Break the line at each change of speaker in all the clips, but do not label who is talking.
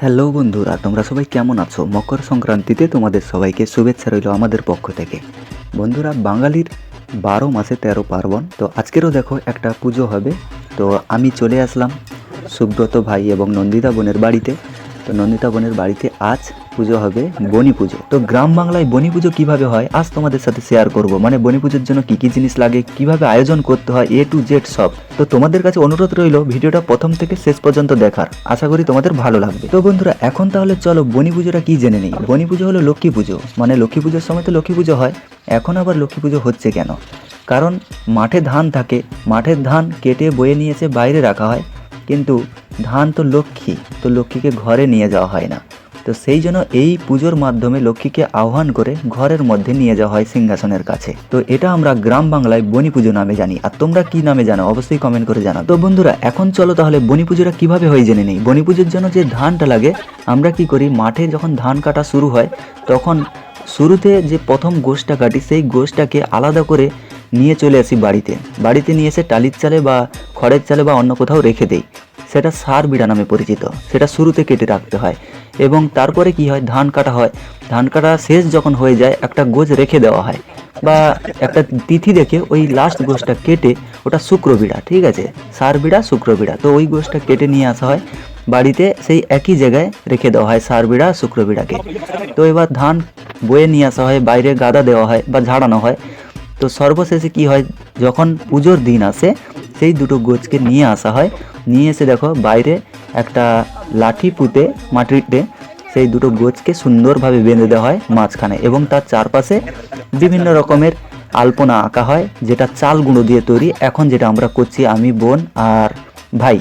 Hello বন্ধুরা, তোমরা সবাই কেমন আছো? মকর সংক্রান্তিতে তোমাদের সবাইকে শুভেচ্ছা রইল আমাদের পক্ষ থেকে। বন্ধুরা, বাঙালির বারো মাসে তেরো পার্বণ, তো আজকেরও দেখো একটা পুজো হবে। তো আমি চলে আসলাম সুব্রত ভাই এবং নন্দিতা বোনের বাড়িতে। তো নন্দিতা বোনের বাড়িতে আজ পুজো হবে বনি পুজো। তো গ্রাম বাংলায় বনি পুজো কীভাবে হয়? আজ তোমাদের সাথে শেয়ার করব। মানে বনি পুজোর জন্য কি কি জিনিস লাগে, কীভাবে আয়োজন করতে হয় এ টু জেড সব। তো তোমাদের কাছে অনুরোধ রইল ভিডিওটা প্রথম থেকে শেষ পর্যন্ত দেখার। আশা করি তোমাদের ভালো লাগবে। তো বন্ধুরা, এখন তাহলে চলো বনি পুজোটা কি জেনে নেই? বনি পুজো হলো লক্ষ্মী পুজো। মানে লক্ষ্মী পুজোর সময় তো লক্ষ্মী পুজো হয়। এখন আবার লক্ষ্মী পুজো হচ্ছে কেন? কারণ মাঠে ধান থাকে। মাঠের ধান কেটে বয়ে নিয়ে এসে বাইরে রাখা হয়। কিন্তু ধান তো লক্ষ্মী। তো লক্ষ্মীকে ঘরে নিয়ে যাওয়া হয় না। তো সেই জন্য এই পুজোর মাধ্যমে লক্ষ্মীকে আহ্বান করে ঘরের মধ্যে নিয়ে যাওয়া হয় সিংহাসনের কাছে। তো এটা আমরা গ্রাম বাংলায় বনি পুজো নামে জানি। আর তোমরা কি নামে জানো? অবশ্যই কমেন্ট করে জানাও। তো বন্ধুরা, এখন চলো তাহলে বনি পুজোটা কীভাবে হয় জেনে নেই। বনি পুজোর জন্য যে ধানটা লাগে, আমরা কি করি? মাঠে যখন ধান কাটা শুরু হয়, তখন শুরুতে যে প্রথম গোষ্ঠটা কাটি, সেই গোষ্ঠটাকে আলাদা করে নিয়ে চলে আসি বাড়িতে। বাড়িতে নিয়ে এসে টালির চালে বা খড়ের চালে বা অন্য কোথাও রেখে দেই। সেটা সার বিড়া নামে পরিচিত। সেটা শুরুতে কেটে রাখতে হয় এবং তারপরে কি হয়? ধান কাটা হয়। ধান কাটা শেষ যখন হয়ে যায়, একটা গোজ রেখে দেওয়া হয় বা একটা তিথি দেখে ওই লাস্ট গোছটা কেটে ওটা শুক্র বিড়া, ঠিক আছে? সার বিড়া, শুক্র বিড়া। তো ওই গোছটা কেটে নিয়ে আসা হয়। বাড়িতে সেই একই জায়গায় রেখে দেওয়া হয় সার বিড়া, শুক্র বিড়াকে। তো এবার ধান বয়ে নিয়ে আসা হয়, বাইরে গাদা দেওয়া হয় বা ঝাড়ানো হয়। তো সর্বশেষে কি হয়? যখন পুজোর দিন আসে সেই দুটো গোছকে নিয়ে আসা হয়। নিয়ে এসে দেখো বাইরে একটা লাঠি পুঁতে মাটিতে সেই দুটো গোছকে সুন্দরভাবে বেঁধে দেওয়া হয় মাঝখানে এবং তার চারপাশে বিভিন্ন রকমের আলপনা আঁকা হয়, যেটা চাল গুঁড়ো দিয়ে তৈরি। এখন যেটা আমরা করছি, আমি, বোন আর ভাই,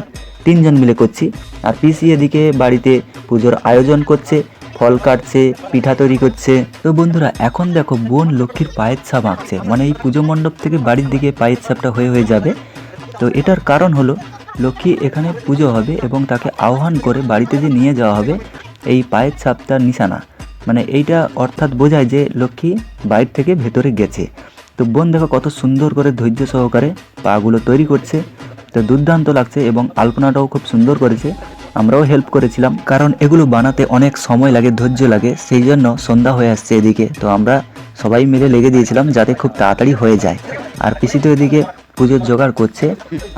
তিনজন মিলে করছি। আর পিসি এদিকে বাড়িতে পুজোর আয়োজন করছে, ফল কাটছে, পিঠা তৈরি করছে। তো বন্ধুরা, এখন দেখো বোন লক্ষ্মীর পায়ের ছাপ আঁকছে। মানে এই পুজো মণ্ডপ থেকে বাড়ির দিকে পায়ের ছাপটা হয়ে হয়ে যাবে। তো এটার কারণ হলো, লক্ষ্মী এখানে পুজো হবে এবং তাকে আহ্বান করে বাড়িতে যে নিয়ে যাওয়া হবে, এই পায়ের ছাপটার নিশানা। মানে এইটা অর্থাৎ বোঝায় যে লক্ষ্মী বাইর থেকে ভেতরে গেছে। তো বোন দেখো কত সুন্দর করে ধৈর্য সহকারে পাগুলো তৈরি করছে, তো দুর্দান্ত লাগছে এবং আলপনাটাও খুব সুন্দর করেছে। আমরাও হেল্প করেছিলাম, কারণ এগুলো বানাতে অনেক সময় লাগে, ধৈর্য লাগে, সেই জন্য সন্ধ্যা হয়ে আসছে এদিকে। তো আমরা সবাই মিলে লেগে দিয়েছিলাম যাতে খুব তাড়াতাড়ি হয়ে যায়। আর পিসি তো এদিকে পুজোর জোগাড় করছে,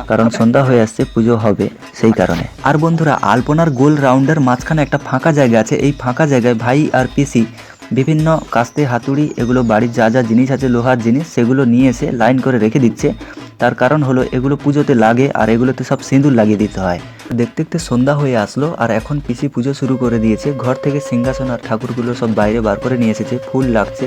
কারণ সন্ধ্যা হয়ে আসছে, পুজো হবে সেই কারণে। আর বন্ধুরা, আলপনার গোল রাউন্ডের মাঝখানে একটা ফাঁকা জায়গা আছে। এই ফাঁকা জায়গায় ভাই আর পিসি বিভিন্ন কাস্তে, হাতুড়ি, এগুলো বাড়ির যা যা জিনিস আছে, লোহার জিনিস, সেগুলো নিয়ে এসে লাইন করে রেখে দিচ্ছে। তার কারণ হলো, এগুলো পুজোতে লাগে আর এগুলোতে সব সিঁদুর লাগিয়ে দিতে হয়। দেখতে দেখতে সন্ধ্যা হয়ে আসলো, আর এখন পিসি পুজো শুরু করে দিয়েছে। ঘর থেকে সিংহাসন আর ঠাকুরগুলো সব বাইরে বার করে নিয়ে এসেছে। ফুল লাগছে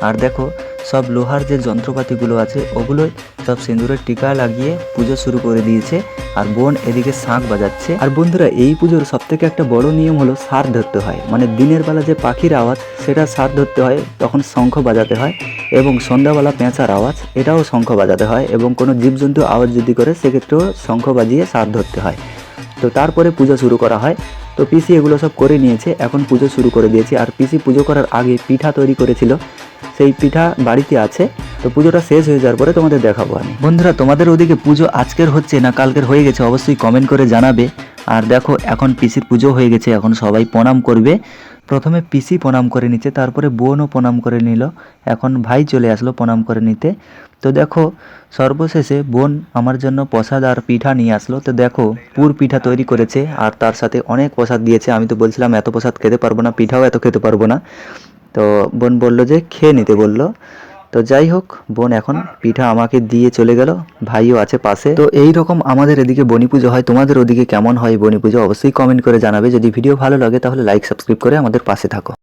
আর দেখো, সব লোহার যে যন্ত্রপাতিগুলো আছে, ওগুলোই সব সিঁদুরের টিকা লাগিয়ে পুজো শুরু করে দিয়েছে। আর বোন এদিকে শাঁখ বাজাচ্ছে। আর বন্ধুরা, এই পুজোর সব থেকে একটা বড় নিয়ম হলো সার ধরতে হয়। মানে দিনের বেলা যে পাখির আওয়াজ, সেটা সার ধরতে হয়, তখন শঙ্খ বাজাতে হয় এবং সন্ধ্যাবেলা পেঁচার আওয়াজ, এটাও শঙ্খ বাজাতে হয় এবং কোনো জীবজন্তু আওয়াজ যদি করে, সেক্ষেত্রেও শঙ্খ বাজিয়ে সার ধরতে হয়। তো তারপরে পুজো শুরু করা হয়। তো পিসি এগুলো সব করে নিয়েছে, এখন পুজো শুরু করে দিয়েছে। আর পিসি পুজো করার আগে পিঠা তৈরি করেছিল। সেই পিঠা বাড়িতে আছে। তো পুজোটা শেষ হয়ে যাওয়ার পরে তোমাদের দেখাবো আমি। বন্ধুরা, তোমাদের ওদিকে পুজো আজকের হচ্ছে না কালকের হয়ে গেছে অবশ্যই কমেন্ট করে জানাবে। আর দেখো, এখন পিসির পুজো হয়ে গেছে, এখন সবাই প্রণাম করবে। প্রথমে পিসি প্রণাম করে নিচ্ছে, তারপরে বোনও প্রণাম করে নিল। এখন ভাই চলে আসলো প্রণাম করে নিতে। তো দেখো, সর্বশেষে বোন আমার জন্য প্রসাদ আর পিঠা নিয়ে আসলো। তো দেখো, পুর পিঠা তৈরি করেছে, আর তার সাথে অনেক প্রসাদ দিয়েছে। আমি তো বলছিলাম, এত প্রসাদ খেতে পারব না, পিঠাও এত খেতে পারব না। তো বোন বলল যে খেয়ে নিতে বলল। তো যাই হোক, বোন এখন পিঠা আমাকে দিয়ে চলে গেল, ভাইও আছে পাশে। তো এই রকম আমাদের এদিকে বনি পুজো হয়, তোমাদের ওদিকে কেমন হয় বনি পুজো অবশ্যই কমেন্ট করে জানাবে। যদি ভিডিও ভালো লাগে তাহলে লাইক সাবস্ক্রাইব করে আমাদের পাশে থাকো।